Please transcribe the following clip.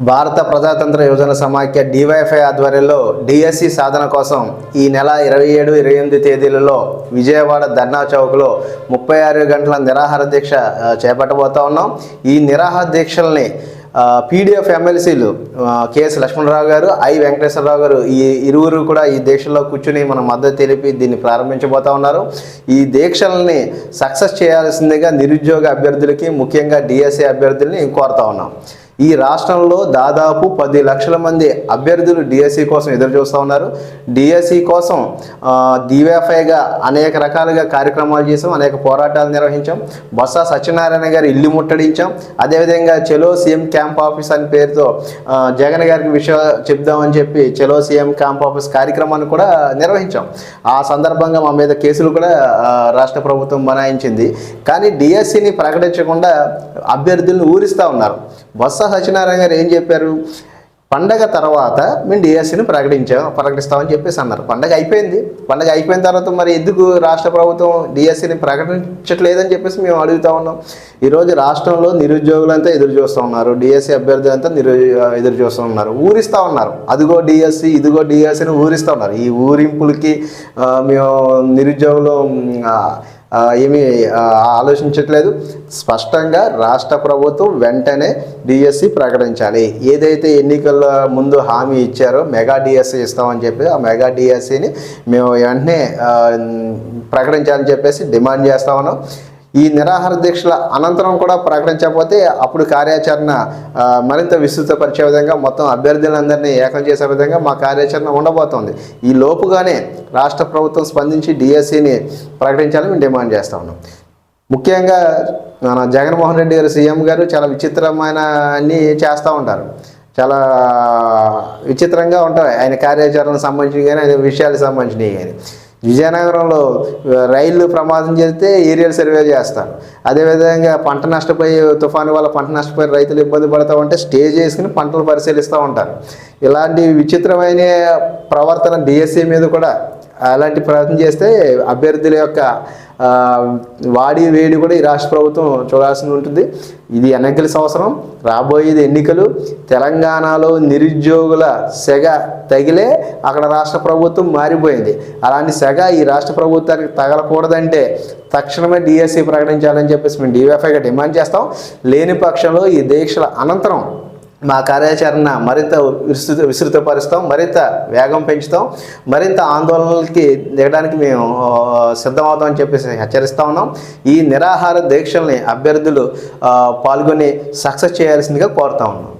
భారత ప్రజాతంత్ర యోజన సమాఖ్య డివైఎఫ్ఐ ఆధ్వర్యంలో డిఎస్సి సాధన కోసం ఈ నెల ఇరవై ఏడు ఇరవై ఎనిమిది తేదీలలో విజయవాడ ధర్నా చౌక్లో ముప్పై ఆరు గంటల నిరాహార దీక్ష చేపట్టబోతా ఉన్నాం. ఈ నిరాహార దీక్షల్ని పీడిఎఫ్ ఎమ్మెల్సీలు కేఎస్ లక్ష్మణరావు గారు ఐ వెంకటేశ్వరరావు గారు ఈ ఇరువురు కూడా ఈ దీక్షల్లో కూర్చుని మన మద్దతు తెలిపి దీన్ని ప్రారంభించబోతా ఉన్నారు. ఈ దీక్షల్ని సక్సెస్ చేయాల్సిందిగా నిరుద్యోగ అభ్యర్థులకి ముఖ్యంగా డిఎస్సి అభ్యర్థుల్ని కోరుతా ఉన్నాం. ఈ రాష్ట్రంలో దాదాపు పది లక్షల మంది అభ్యర్థులు డిఎస్సి కోసం ఎదురు చూస్తూ ఉన్నారు. డిఎస్సి కోసం డివైఫైగా అనేక రకాలుగా కార్యక్రమాలు చేసాం అనేక పోరాటాలు నిర్వహించాం. బొత్స సత్యనారాయణ గారి ఇల్లు ముట్టడించాం. అదేవిధంగా చెలో సీఎం క్యాంప్ ఆఫీస్ అని పేరుతో జగన్ గారికి విషయం చెప్దామని చెప్పి చెలో సీఎం క్యాంప్ ఆఫీస్ కార్యక్రమాన్ని కూడా నిర్వహించాం. ఆ సందర్భంగా మా మీద కేసులు కూడా రాష్ట్ర ప్రభుత్వం బనాయించింది. కానీ డిఎస్సిని ప్రకటించకుండా అభ్యర్థులను ఊరిస్తూ ఉన్నారు. బొత్స సత్యనారాయణ గారు ఏం చెప్పారు? పండగ తర్వాత మేము డిఎస్సిని ప్రకటించాం ప్రకటిస్తామని చెప్పేసి అన్నారు. పండగ అయిపోయింది. పండగ అయిపోయిన తర్వాత మరి ఎందుకు రాష్ట్ర ప్రభుత్వం డిఎస్సిని ప్రకటించట్లేదని చెప్పేసి మేము అడుగుతా ఉన్నాం. ఈరోజు రాష్ట్రంలో నిరుద్యోగులంతా ఎదురు చూస్తూ ఉన్నారు. డిఎస్సి అభ్యర్థులంతా నిరు ఎదురు చూస్తూ ఉన్నారు. ఊరిస్తూ ఉన్నారు. అదిగో డిఎస్సి ఇదిగో డిఎస్సిని ఊరిస్తూ ఉన్నారు. ఈ ఊరింపులకి మేము నిరుద్యోగులు ఏమీ ఆలోచించట్లేదు. స్పష్టంగా రాష్ట్ర ప్రభుత్వం వెంటనే డిఎస్సి ప్రకటించాలి. ఏదైతే ఎన్నికల ముందు హామీ ఇచ్చారో మెగా డిఎస్సి ఇస్తామని చెప్పి ఆ మెగా డిఎస్సిని మేము వెంటనే ప్రకటించాలని చెప్పేసి డిమాండ్ చేస్తా ఉన్నాం. ఈ నిరాహార దీక్షల అనంతరం కూడా ప్రకటించకపోతే అప్పుడు కార్యాచరణ మరింత విస్తృతపరిచే విధంగా మొత్తం అభ్యర్థులందరినీ ఏకం చేసే విధంగా మా కార్యాచరణ ఉండబోతోంది. ఈ లోపుగానే రాష్ట్ర ప్రభుత్వం స్పందించి డిఎస్సిని ప్రకటించాలని మేము డిమాండ్ చేస్తా ఉన్నాం. ముఖ్యంగా మన జగన్మోహన్ రెడ్డి గారు సీఎం గారు చాలా విచిత్రమైన అన్ని చేస్తూ ఉంటారు. చాలా విచిత్రంగా ఉంటాయి ఆయన కార్యాచరణకు సంబంధించి కానీ ఆయన విషయాలకు సంబంధించినవి కానీ. విజయనగరంలో రైళ్ళు ప్రమాదం చేస్తే ఏరియల్ సర్వే చేస్తారు అదేవిధంగా పంట నష్టపోయి తుఫాను వల్ల పంట నష్టపోయి రైతులు ఇబ్బంది పడతా ఉంటే స్టే చేసుకుని పంటలు పరిశీలిస్తూ ఉంటారు ఇలాంటి విచిత్రమైన ప్రవర్తన డిఎస్సి మీద కూడా అలాంటి ప్రయత్నం చేస్తే అభ్యర్థుల యొక్క వాడి వేడి కూడా ఈ రాష్ట్ర ప్రభుత్వం చూడాల్సి ఉంటుంది. ఇది ఎన్నికల సంవత్సరం రాబోయేది ఎన్నికలు. తెలంగాణలో నిరుద్యోగుల సెగ తగిలే అక్కడ రాష్ట్ర ప్రభుత్వం మారిపోయింది. అలాంటి సెగ ఈ రాష్ట్ర ప్రభుత్వానికి తగలకూడదంటే తక్షణమే డిఎస్సి ప్రకటించాలని చెప్పేసి మేము డివైఫ్ఐగా డిమాండ్ చేస్తాం. లేని పక్షంలో ఈ దీక్షల అనంతరం మా కార్యాచరణ మరింత విస్తృత విస్తృతపరుస్తాం మరింత వేగం పెంచుతాం మరింత ఆందోళనలకి దిగడానికి మేము సిద్ధమవుతామని చెప్పేసి హెచ్చరిస్తా ఉన్నాం. ఈ నిరాహార దీక్షల్ని అభ్యర్థులు పాల్గొని సక్సెస్ చేయాల్సిందిగా కోరుతా ఉన్నాం.